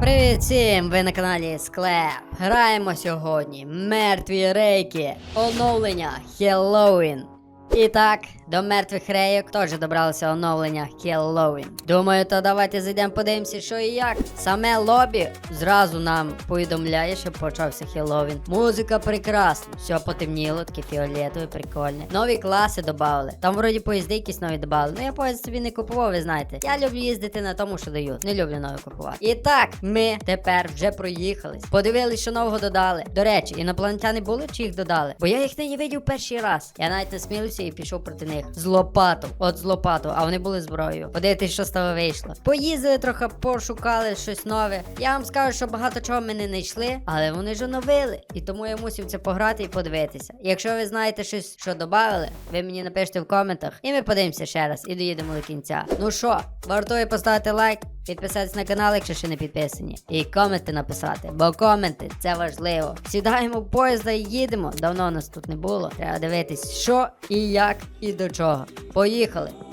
Привіт всім! Ви на каналі Склеп. Граємо сьогодні мертві рейки. Оновлення Хеллоуін. І так, до мертвих рейок теж добралося оновлення Хеллоуін. Думаю, то давайте зайдемо подивимося, що і як. Саме лобі зразу нам повідомляє, що почався Хеллоуін. Музика прекрасна, все потемніло, таке фіолетове, прикольне. Нові класи додали. Там вроді поїзди якісь нові додали. Ну я поїзд собі не купував, ви знаєте. Я люблю їздити на тому, що дають. Не люблю нові купувати. І так, ми тепер вже проїхались. Подивились, що нового додали. До речі, інопланетяни були чи їх додали? Бо я їх не видів перший раз. Я навіть не смілився і пішов проти них. З лопату. От з лопату, а вони були зброєю. Подивитись, що з того вийшло. Поїздили трохи, пошукали щось нове. Я вам скажу, що багато чого ми не знайшли, але вони ж оновили. І тому я мусив це пограти і подивитися. Якщо ви знаєте щось, що додали, ви мені напишіть в коментах, і ми подивимося ще раз і доїдемо до кінця. Ну що, вартує поставити лайк, підписатись на канал, якщо ще не підписані, і коменти написати, бо коменти це важливо. Сідаємо в поїзда і їдемо. Давно нас тут не було. Треба дивитись, що і як, і до чого. Поїхали!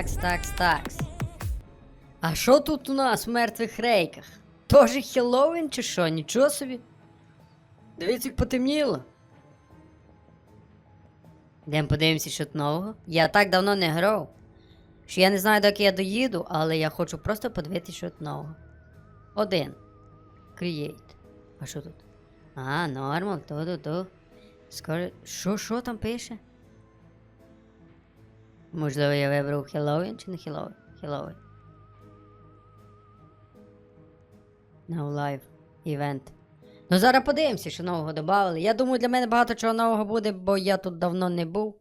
Такс, такс, такс. А що тут у нас в мертвих рейках? Тоже Хеллоуін чи що? Нічого собі. Дивіться, як потемніло. Йдемо подивимося, що тут нового. Я так давно не грав. Що я не знаю, доки я доїду, але я хочу просто подивитися, що тут нового. Один. Create. А що тут? А, нормал, то-то-то. Скажи, що, що там пише? Можливо, я вибрав Хеллоуін чи не Хеллоуін? Хеллоуін. No Live Event. Ну зараз подивимося, що нового додали. Я думаю, для мене багато чого нового буде, бо я тут давно не був.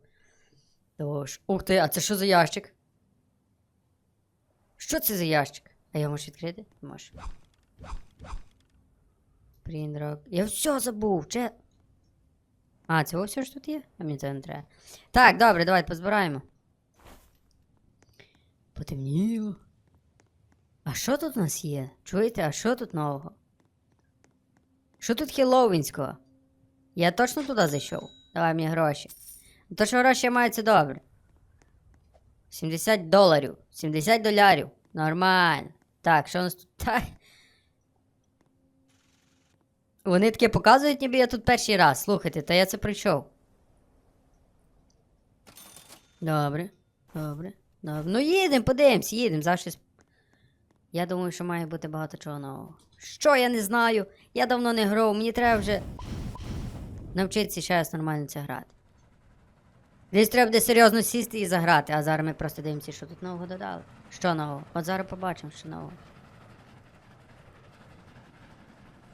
Тож. Ух ти, а це що за ящик? Що це за ящик? А я можу відкрити? Можу. Прінрок. Я все забув. Че... А, це все ж тут є? А мені це не треба. Так, добре, давайте позбираємо. Потемніло. А що тут у нас є? Чуєте, а що тут нового? Що тут хеллоуінського? Я точно туди зайшов? Давай мені гроші. Ну, То, що гроші це добре. 70 доларів. 70 долярів. Нормально. Так, що у нас тут? Так. Вони таке показують, ніби я тут перший раз. Слухайте, та я це пройшов. Добре, добре, добре. Ну їдемо, подивимось, їдемо. Завжди. Я думаю, що має бути багато чого нового. Що я не знаю? Я давно не грав, мені треба вже навчитися ще раз нормально це грати. Десь треба буде серйозно сісти і заграти, а зараз ми просто дивимося, що тут нового додали. Що нового? От зараз побачимо, що нового.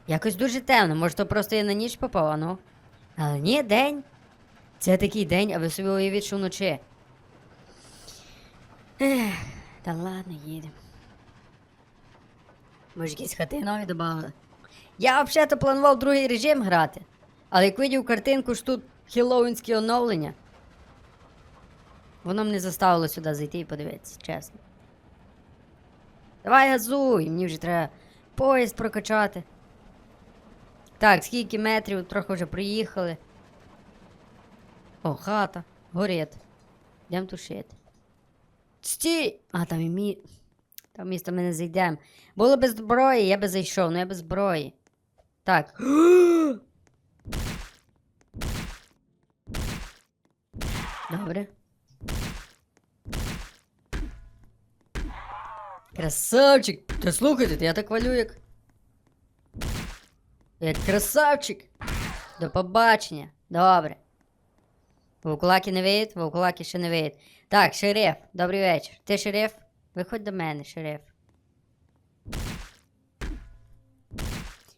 Якось дуже темно, може то просто я на ніч попав, а ну. Але ні, день. Це такий день, а ви собі уявіть, що вночі. Ех, та ладно, їдемо. Може, якісь хати нові додали. Я взагалі планував другий режим грати. Але як видів картинку, що тут хеллоуінське оновлення. Воно мене заставило сюди зайти і подивитися, чесно. Давай газуй, мені вже треба поїзд прокачати. Так, скільки метрів, трохи вже приїхали. О, хата, горить. Йдемо тушити. Стій! А, там і мі. Там місто ми не зайдемо. Було без зброї, я би зайшов, ну я без зброї. Так. Добре. Красавчик! Та слухайте, я так валю як. Як красавчик! До побачення. Добре. Вовкулаки не виїдь, вовкулаки ще не виїдь. Так, шериф, добрий вечір. Ти шериф? Виходь до мене, шериф.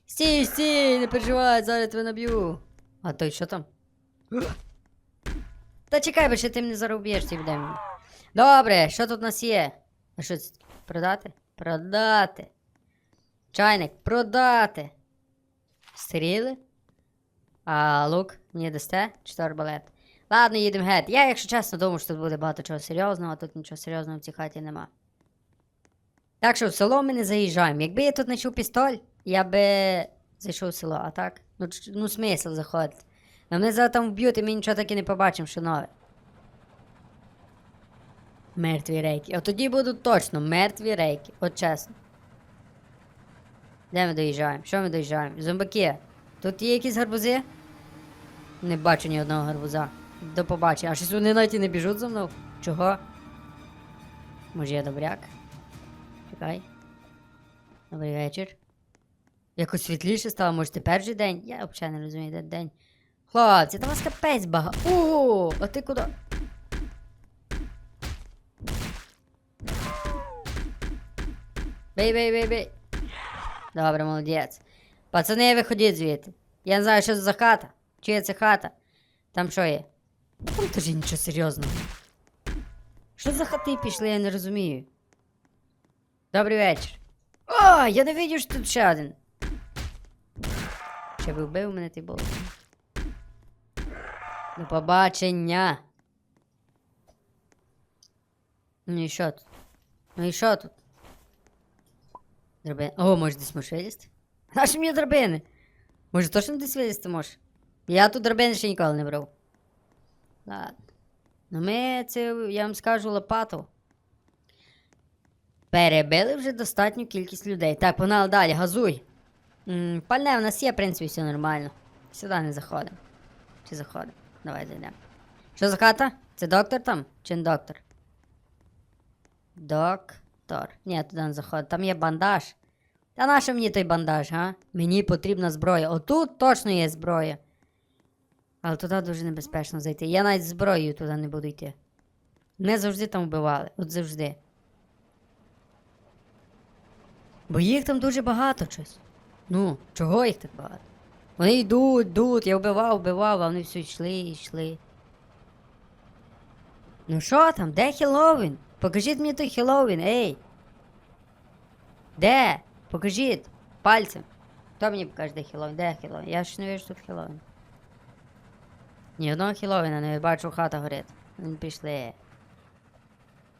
Стій, стій, не переживай, зараз тебе наб'ю. А той що там? Та чекай, бо ще ти мене заруб'єш ці будемо. Добре, що тут у нас є? А що це? Продати? Продати. Чайник, продати. Стріли? А лук мені дасте? Чи арбалет? Ладно, їдемо геть. Я, якщо чесно, думав, що тут буде багато чого серйозного, а тут нічого серйозного в цій хаті нема. Так що в село ми не заїжджаємо. Якби я тут знайшов пістоль, я би зайшов в село, а так? Ну, ну смисл заходити. Ну мене зараз там вб'ють і ми нічого таки не побачимо, що нове. Мертві рейки. От тоді будуть точно мертві рейки. От чесно. Де ми доїжджаємо? Що ми доїжджаємо? Зомбаки. Тут є якісь гарбузи? Не бачу ні одного гарбуза. До побачення. А щось вони навіть і не біжуть за мною? Чого? Може я добряк? Чекай. Добрий вечір. Якось світліше стало, може тепер же день? Я взагалі не розумію, де день. Хлопці, та вас капець бага. О, а ти куди? Бей, бей, бей, бей. Добре, молодець. Пацани, виходіть звідти. Я не знаю, що це за хата. Чия це хата? Там що є? Там теж нічого серйозного. Що за хати пішли, я не розумію. Добрий вечір. О, я не видів, що тут ще один. Ще би вбив мене ти болт. До побачення. Ну і що тут? Ну і що тут? Драбини. О, може десь можеш вилізти? Наші мені драбини. Може точно десь вилізти можеш? Я тут драбини ще ніколи не брав. Ладно. Ну ми це, я вам скажу, лопату. Перебили вже достатню кількість людей. Так, погнали далі, газуй. М, пальне в нас є, в принципі, все нормально. Сюди не заходимо. Чи заходимо? Давай зайдемо. Що за хата? Це доктор там? Чи не доктор? Доктор. Ні, туди не заходить. Там є бандаж. Та нащо мені той бандаж, га? Мені потрібна зброя. Отут точно є зброя. Але туди дуже небезпечно зайти. Я навіть зброєю туди не буду йти. Не завжди там вбивали. От завжди. Бо їх там дуже багато щось. Ну, чого їх так багато? Вони йдуть, йдуть, я вбивав, вбивав, а вони все йшли йшли. Ну що там, де Хеллоуін? Покажіть мені той Хеллоуін, ей. Де? Покажіть. Пальцем. Хто мені покаже, де Хеллоуін? Де Хеллоуін? Я ж не вижу тут Хеллоуін. Ні одного Хеллоуіна не бачу, хата горить. Пішли.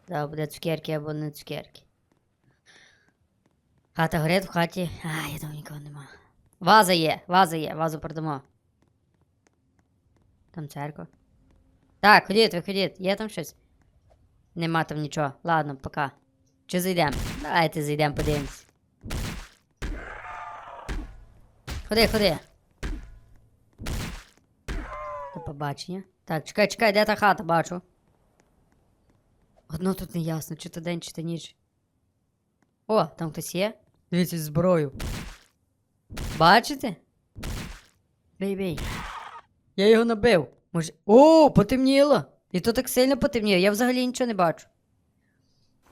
Да, буде цукерки або не цукерки. Хата горить в хаті. А, я там нікого нема. Ваза є, ваза є, вазу продамо. Там церква. Так, ходіть, виходіть, є там щось? Нема там нічого. Ладно, пока. Чи зайдемо? Давайте зайдемо, подивимось. Ходи, ходи. Побачення. Так, чекай, чекай, де та хата, бачу. Одно тут не ясно, чи то день, чи то ніч. О, там хтось є? Дивіться зброю. Бачите? Бей, бей. Я його набив. Може. О, потемніло! І то так сильно потемніло, я взагалі нічого не бачу.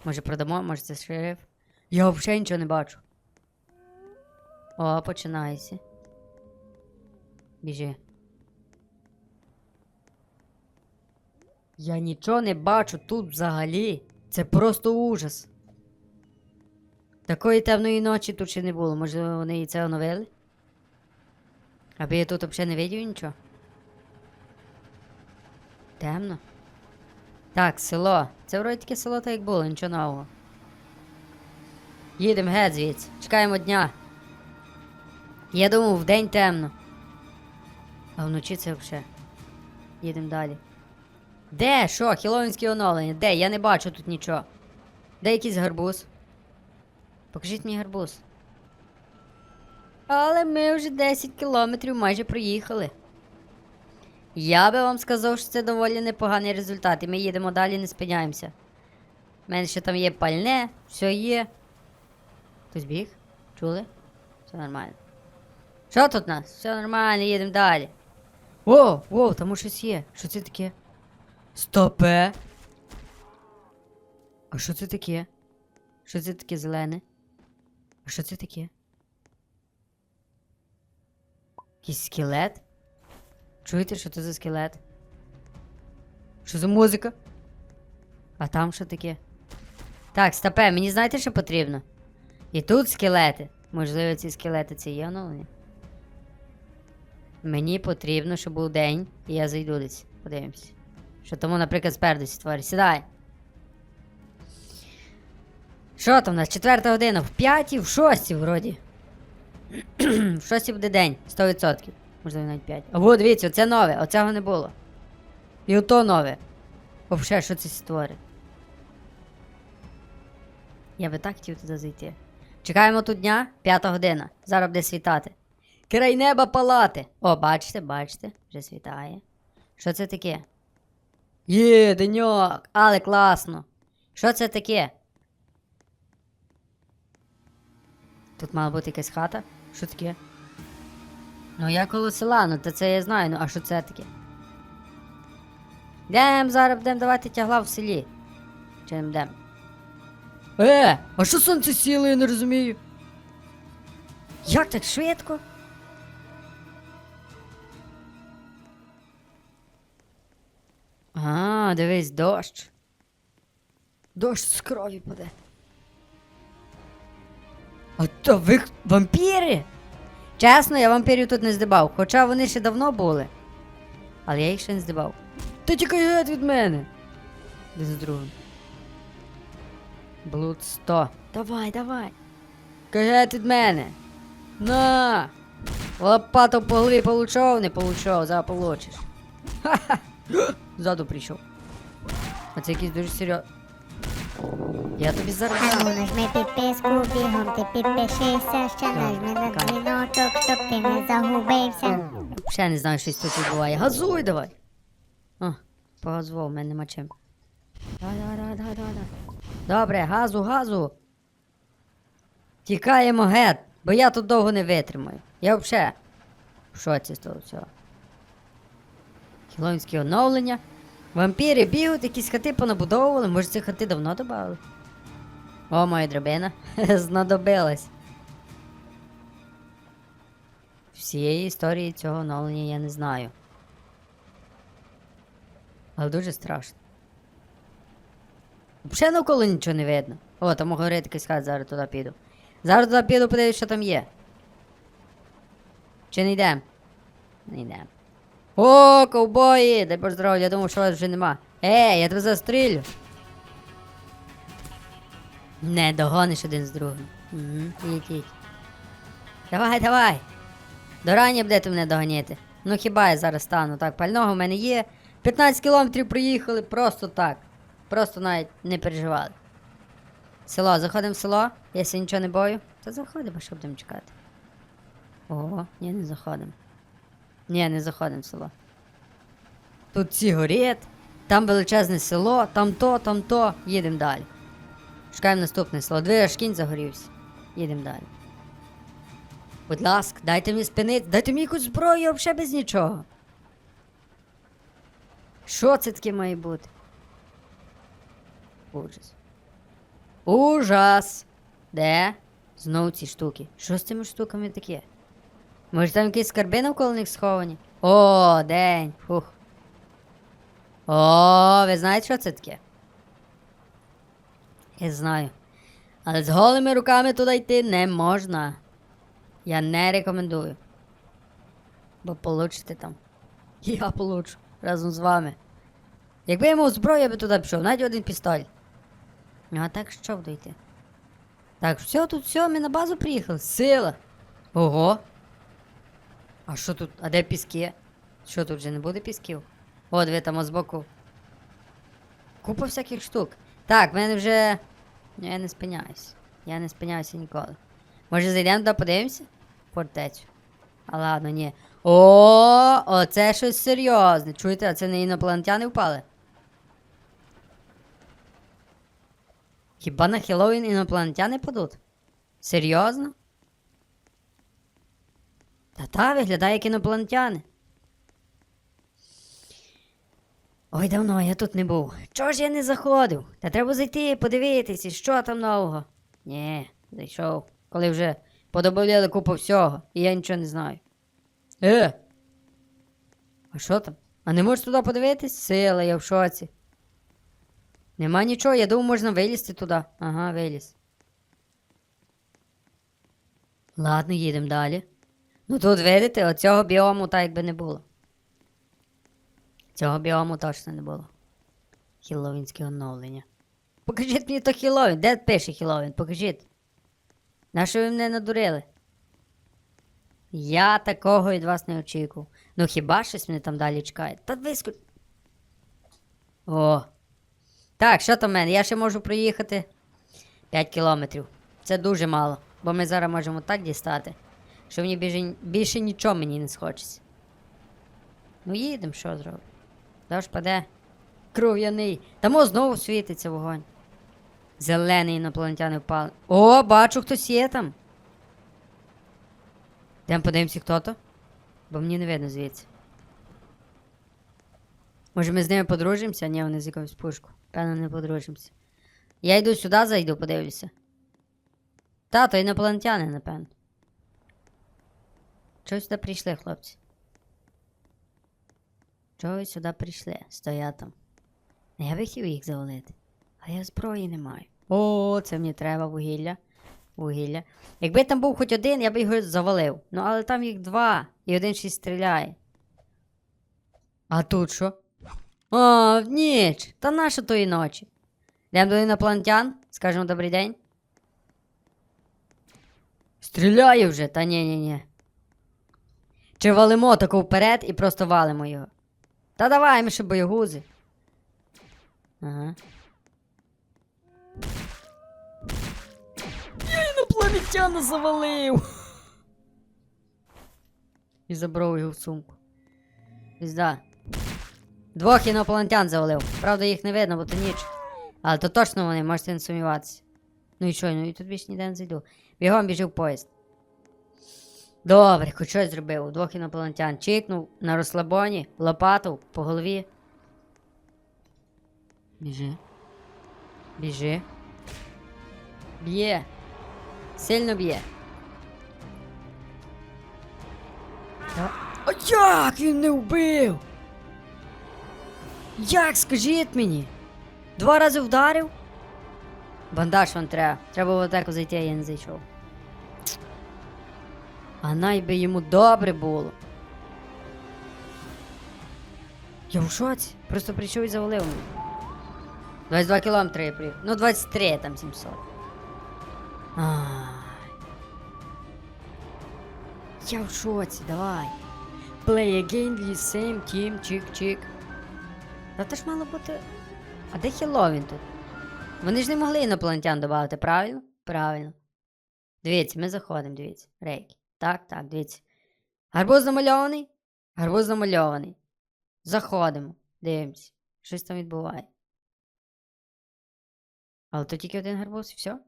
Може продамо, може це шериф. Я взагалі нічого не бачу. О, починається. Біжи. Я нічого не бачу тут взагалі. Це просто ужас. Такої темної ночі тут ще не було. Може вони і це оновили? Аби я тут взагалі не видів нічого. Темно. Так, село. Це вроді таке село так як було, нічого нового. Їдемо геть звідси. Чекаємо дня. Я думав, вдень темно. А вночі це взагалі. Їдемо далі. Де? Що? Хіловінське оновлення? Де? Я не бачу тут нічого. Де якийсь гарбуз? Покажіть мені гарбуз. Але ми вже 10 кілометрів майже проїхали. Я би вам сказав, що це доволі непоганий результат, і ми їдемо далі, не спиняємося. У мене ще там є пальне, все є. Хтось біг? Чули? Все нормально. Що тут у нас? Все нормально, їдемо далі. О, о, там щось є. Що це таке? Стопе. А що це таке? Що це таке зелене? А що це таке? Якийсь скелет? Чуєте, що це за скелет? Що за музика? А там що таке? Так, стопе, мені знаєте, що потрібно? І тут скелети. Можливо, ці скелети це є оновлення. Мені потрібно, щоб був день, і я зайду десь. подивимось. Що тому, наприклад, спереду створі. Сідай. Що там у нас? Четверта година, в п'ятій, в шостій вроді. в шостій буде день, 100%. Можливо, навіть 5. Або дивіться, оце нове, оцього не було. І ото нове. Вообще, що це створить? Я би так хотів туди зайти. Чекаємо тут дня, п'ята година. Зараз буде світати. Край неба палати. О, бачите, бачите, вже світає. Що це таке? Є, деньок, але класно. Що це таке? Тут мала бути якась хата? Що таке? Ну я коло села, ну то це я знаю, ну а що це таке? Йдем, зараз будемо давати тягла в селі. Чи не будемо? Е, а що сонце сіло, я не розумію. Як так швидко? А, дивись, дощ. Дощ з крові паде. А то ви вампіри? Чесно, я вампірів тут не здибав, хоча вони ще давно були. Але я їх ще не здибав. Ти тікай від мене. Де з другим. Блуд 100. Давай, давай. Тікай геть від мене. На! Лопату по голові получав, не получав, зараз получиш. Ха-ха! Ззаду прийшов. А це якийсь дуже серйозний. Я тобі зараз. Ану, нажми підписку, бігом ти підпишися, ще нажми на дзвіночок, щоб ти не загубився. Ще не знаю, що тут відбуває. Газуй давай. О, погазував, в мене нема чим. Давай, давай, давай, давай, давай. давай. Добре, газу, газу. Тікаємо геть, бо я тут довго не витримаю. Я взагалі в шоці з того всього. Хілонські оновлення. Вампіри бігають, якісь хати понабудовували. Може ці хати давно додали? О, моя драбина. Знадобилась. Всієї історії цього оновлення я не знаю. Але дуже страшно. Взагалі навколо нічого не видно. О, там горить якийсь хат, зараз туди піду. Зараз туди піду, подивлюсь, що там є. Чи не йдемо? Не йдемо. О, ковбої! Дай Боже здоров'я, я думав, що вас вже нема. Ей, я тебе застрілю. Не догониш один з другим. Угу, їдь, їдь. Давай, давай. До рання будете мене доганяти. Ну хіба я зараз стану так? Пального в мене є. 15 кілометрів проїхали просто так. Просто навіть не переживали. Село, заходимо в село, якщо нічого не бою. То заходимо, що будемо чекати. Ого, ні, не заходимо. Ні, не заходимо в село. Тут ці горять, там величезне село, там то, там то. Їдемо далі. Шукаємо наступне село. Дві кінь загорівся. Їдемо далі. Будь ласка, дайте мені спинити, дайте мені якусь зброю, взагалі без нічого. Що це таке має бути? Ужас. Ужас! Де? Знову ці штуки. Що з цими штуками таке? Може там якісь скарби навколо них сховані? О, день. Фух. О, ви знаєте, що це таке? Я знаю. Але з голими руками туди йти не можна. Я не рекомендую. Бо получите там. Я получу разом з вами. Якби я мав зброю, я би туди пішов, навіть один пістоль. Ну а так що буду йти? Так, все, тут все, ми на базу приїхали. Сила. Ого. А що тут? А де піски? Що тут вже не буде пісків? О, диви там збоку. Купа всяких штук. Так, в мене вже. Я не спиняюсь. Я не спиняюся ніколи. Може зайдемо туди подивимося? Фортецю. А ладно, ні. О, оце щось серйозне. Чуєте, а це не інопланетяни впали? Хіба на Хеллоуін інопланетяни падуть? Серйозно? Та та виглядає як інопланетяни. Ой, давно я тут не був. Чого ж я не заходив? Та треба зайти подивитися, що там нового. Ні, зайшов, коли вже подобавляли купу всього, і я нічого не знаю. Е. А що там? А не можеш туди подивитись? Сила, я в шоці. Нема нічого, я думав, можна вилізти туди. Ага, виліз. Ладно, їдемо далі. Ну тут видите, оцього біому так якби не було. Цього біому точно не було. Хіллоуінське оновлення. Покажіть мені то Хіллоуін. Де пише Хіллоуін? Покажіть. Нащо ви мене надурили? Я такого від вас не очікував. Ну хіба щось мене там далі чекає? Та виску. О. Так, що там в мене? Я ще можу проїхати 5 кілометрів. Це дуже мало, бо ми зараз можемо так дістати, що мені більше, більше нічого мені не схочеться. Ну їдемо, що зробимо? Дощ паде. Кров'яний. Тамо знову світиться вогонь. Зелений інопланетяни впали. О, бачу, хтось є там. Йдемо подивимося, хто то. Бо мені не видно звідси. Може ми з ними подружимося? Ні, вони з якоюсь пушку. Певно, не подружимося. Я йду сюди, зайду, подивлюся. Та, то інопланетяни, напевно. Чого сюди прийшли, хлопці? Чого ви сюди прийшли? Стоять там. Я би хотів їх завалити. А я зброї не маю. О, це мені треба вугілля. Вугілля. Якби там був хоч один, я б його завалив. Ну, але там їх два, і один ще стріляє. А тут що? А, в ніч. Та наша тої ночі. Йдемо до інопланетян, скажемо добрий день. Стріляє вже, та ні, ні, ні. Чи валимо таку вперед і просто валимо його. Та давай, ми ще боягузи. Ага. Я інопланетяна завалив. І забрав його в сумку. Пізда. Двох інопланетян завалив. Правда, їх не видно, бо то ніч. Але то точно вони, можете не сумніватися. Ну і що, ну і тут більше ніде не зайду. Бігом біжив поїзд. Добре, хоч щось зробив. Двох інопланетян. Чикнув на розслабоні, лопату по голові. Біжи. Біжи. Б'є. Сильно б'є. А як він не вбив? Як скажіть мені? Два рази вдарив? Бандаж вам треба. Треба в атаку зайти, я не зайшов. А найби йому добре було. Я в шоці. Просто прийшов і завалив мене. 22 кілометри я приїхав. Ну, 23 там 700. Ай. Я в шоці, давай. Play again with same team, чик-чик. Та то ж мало бути. А де Хеллоуін тут? Вони ж не могли інопланетян додати, правильно? Правильно. Дивіться, ми заходимо, дивіться. Рейки. Так, так, дивіться. Гарбуз намальований? Гарбуз намальований. Заходимо. Дивимося. Щось там відбуває. Але то тільки один гарбуз і все.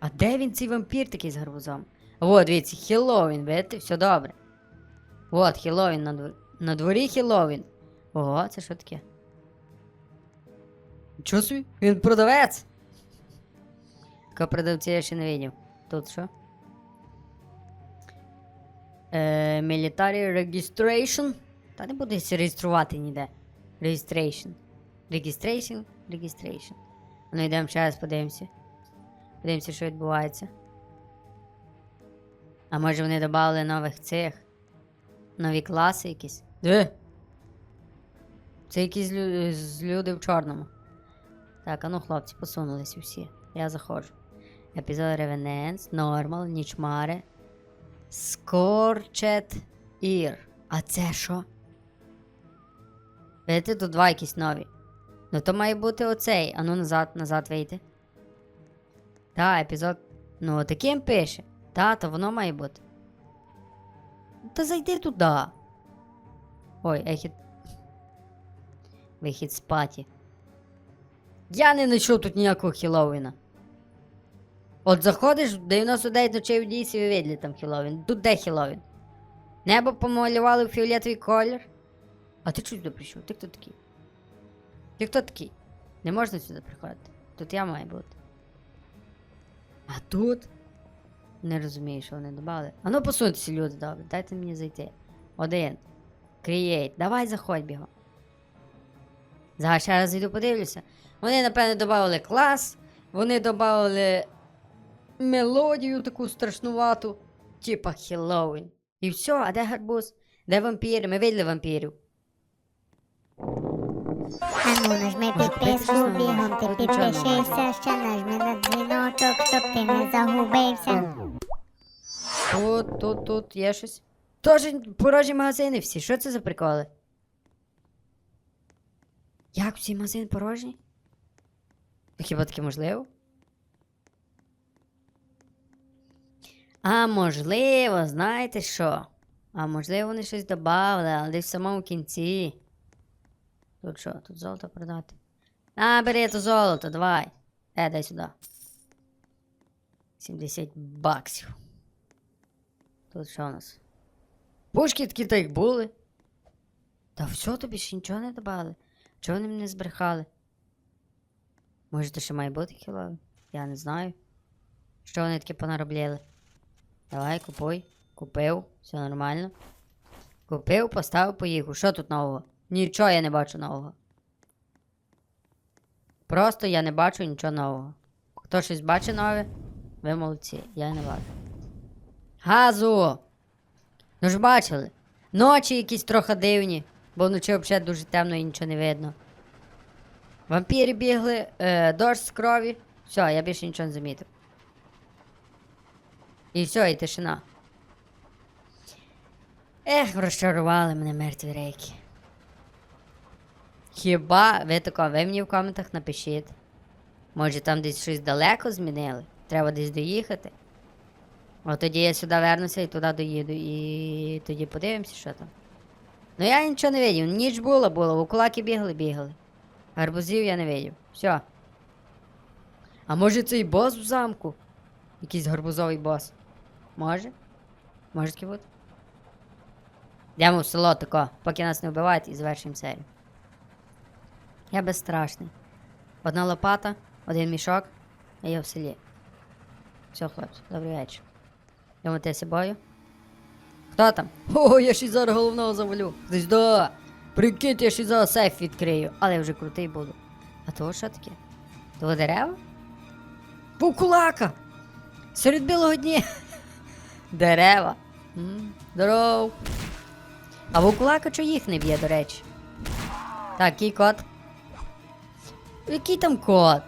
А де він цей вампір такий з гарбузом? От, дивіться, Хеллоуін, видите, все добре. От, Хеллоуін на дворі. На дворі Хеллоуін. Ого, це що таке? Чого собі? Він продавець. Продавця я ще не видів. Тут що? Е, military registration. Та не буду ся реєструвати ніде. Registration. Registration, registration. Ну йдемо ще раз подивимося. Подивимося, що відбувається. А може вони додали нових цих? Нові класи якісь? Де? Це якісь лю- люди в чорному. Так, а ну хлопці, посунулись всі. Я заходжу. Епізод Ревененс, Нормал, Нічмаре. Скорчет Ір. А це що? Видите, тут два якісь нові. Ну то має бути оцей. А ну назад, назад вийти. Та, епізод. Ну, таким пише. Та, то воно має бути. Та зайди туди. Ой, ехід. Вихід з паті. Я не знайшов тут ніякого Хіллоуіна. От заходиш, 99 ночей в дійсі і видлі там Хіллоуін. Тут де Хіллоуін? Небо помалювали в фіолетовий колір. А ти сюди прийшов? Ти хто такий? Ти хто такий? Не можна сюди приходити. Тут я маю бути. А тут? Не розумію, що вони додали. А ну посуньтеся, люди, добре, дайте мені зайти. Один. Create. Давай заходь бігом. Зараз ще раз йду подивлюся. Вони, напевно, додали клас, вони додали мелодію таку страшнувату, типа Хеллоуін. І все, а де гарбуз? Де вампіри? Ми виділи вампірів. А ну нажми підписку, бігом ти Тут підпишися, ще нажми на дзвіночок, щоб ти не загубився. Тут, тут, тут є щось. Тож порожні магазини всі. Що це за приколи? Як всі магазини порожні? Хіба таке можливо? А можливо, знаєте що? А можливо, вони щось додали, але десь в самому кінці. Тут що, тут золото продати? А, бери то золото, давай. Е, дай сюди. 70 баксів. Тут що у нас? Пушки такі то як були. Та все, тобі ще нічого не додали. Чого вони мене збрехали? Може, то ще має бути хілові? Я не знаю. Що вони таке понаробляли? Давай, купуй. Купив, все нормально. Купив, поставив, поїхав. Що тут нового? Нічого я не бачу нового. Просто я не бачу нічого нового. Хто щось бачить нове? Ви молодці, я не бачу. Газу! Ну ж бачили. Ночі якісь трохи дивні, бо вночі взагалі дуже темно і нічого не видно. Вампіри бігли, е, дощ з крові. Все, я більше нічого не замітив. І все, і тишина. Ех, розчарували мене мертві рейки. Хіба ви тако, ви мені в коментах напишіть. Може там десь щось далеко змінили? Треба десь доїхати. От тоді я сюди вернуся і туди доїду. І тоді подивимося, що там. Ну я нічого не видів. Ніч було, було. Вукулаки бігали, бігали. Гарбузів я не видів. Все. А може цей бос в замку? Якийсь гарбузовий бос. Може? Може таки бути? Йдемо в село тако, поки нас не вбивають і завершимо серію. Я безстрашний. Одна лопата, один мішок, і я в селі. Все, хлопці, добрий вечір. Йдемо те собою. Хто там? О, я ще зараз головного завалю. Хтось да. Прикинь, я ще зараз сейф відкрию. Але я вже крутий буду. А то що таке? То дерева? Вовкулака! Серед білого дня. Дерева. М, Здоров. А вовкулака чого їх не б'є, до речі? Так, який код? Який там код?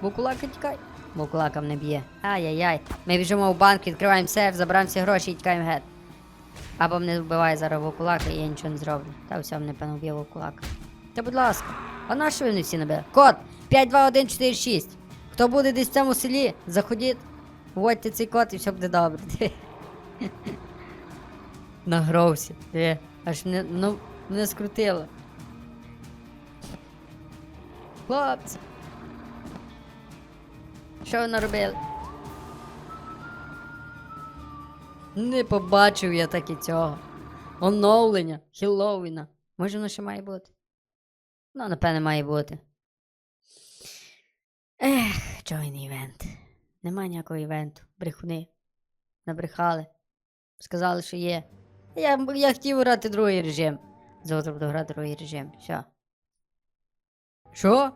Вовкулака тікай. Вовкулакам не б'є. Ай-яй-яй. Ми біжимо в банк, відкриваємо сейф, забираємо всі гроші і тікаємо геть. Або мене вбиває зараз вовкулака і я нічого не зроблю. Та все, мене певно вб'є вовкулака. Та будь ласка, а на що ви не всі набили? Код 52146. Хто буде десь в цьому селі, заходіть, вводьте цей код і все буде добре. Нагровся. Диви, Аж не, ну, не скрутило. Хлопці. Що ви наробили? Не побачив я так і цього. Оновлення Хіллоуіна. Може воно ще має бути? Ну, напевне, має бути. Ех, join івент. Нема ніякого івенту. Брехуни. Набрехали. Сказали, що є. Я, я хотів грати другий режим. Завтра буду грати другий режим. Все. Що?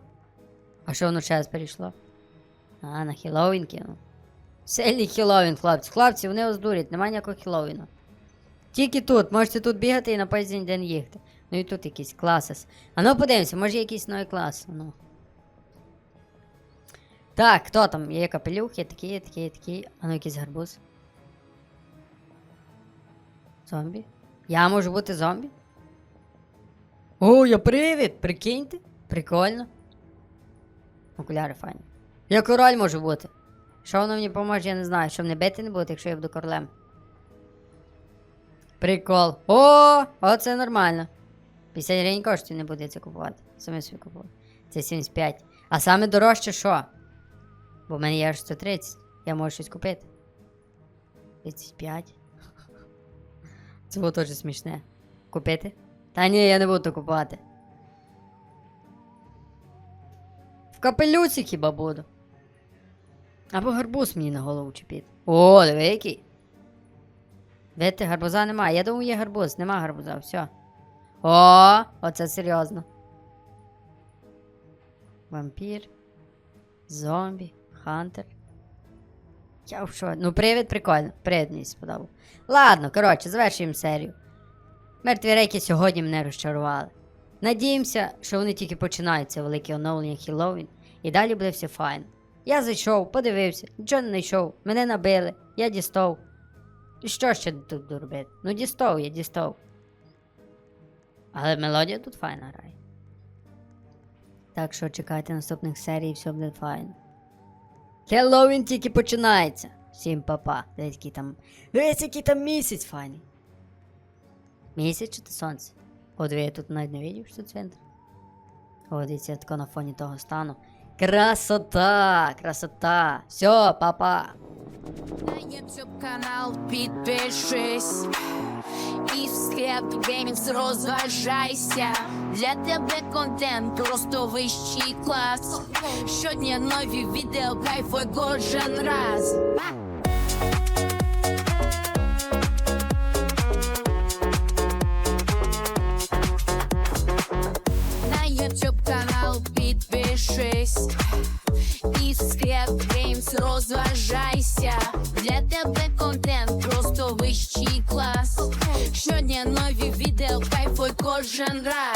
А що воно час перейшло? А, на Хеллоуін кинув. Сильний Хеллоуін, хлопці. Хлопці, вони вас дурять, немає ніякого Хеллоуіна. Тільки тут, можете тут бігати і на поїзді день їхати. Ну і тут якийсь класес. А ну подивимося, може якийсь новий клас. Ну. Так, хто там? Є капелюх, є такий, є такий, такий. А ну якийсь гарбуз. Зомбі? Я можу бути зомбі? О, я привід! Прикиньте. Прикольно. Окуляри файні. Я король можу бути. Що воно мені поможе, я не знаю. Щоб не бити не буде, якщо я буду королем. Прикол. О, оце нормально. 50 гривень коштів не буде це купувати. Саме собі купувати. Це 75. А саме дорожче що? Бо в мене є аж 130. Я можу щось купити. 35. Це було теж смішне. Купити? Та ні, я не буду купувати. В капелюці хіба буду. Або гарбуз мені на голову чіпити. О, диви який. Видите, гарбуза немає. Я думаю, є гарбуз, нема гарбуза, все. О, оце серйозно. Вампір. Зомбі. Хантер. Я в що? Ну, привід прикольно. Привід мені сподобав. Ладно, коротше, завершуємо серію. Мертві рейки сьогодні мене розчарували. Надіємося, що вони тільки починаються велике оновлення Хіллоуін, і далі буде все файн. Я зайшов, подивився, нічого не знайшов, мене набили, я дістав. І що ще тут робити? Ну дістав, я дістав. Але мелодія тут файна грає. Так що чекайте наступних серій, все буде файно. Хеллоуін тільки починається. Всім папа. Дивись, який там. Дивись, який там місяць файний. Місяць чи то сонце? О, я тут навіть не бачив, що центр. О, дивіться, я тако на фоні того стану. Красота! Красота! Все, папа! На канал підпишись і в розважайся. Для тебе контент просто вищий клас. Щодня нові відео, кайфуй кожен раз. На YouTube канал підпишись і в геймс розважайся. Вищий клас.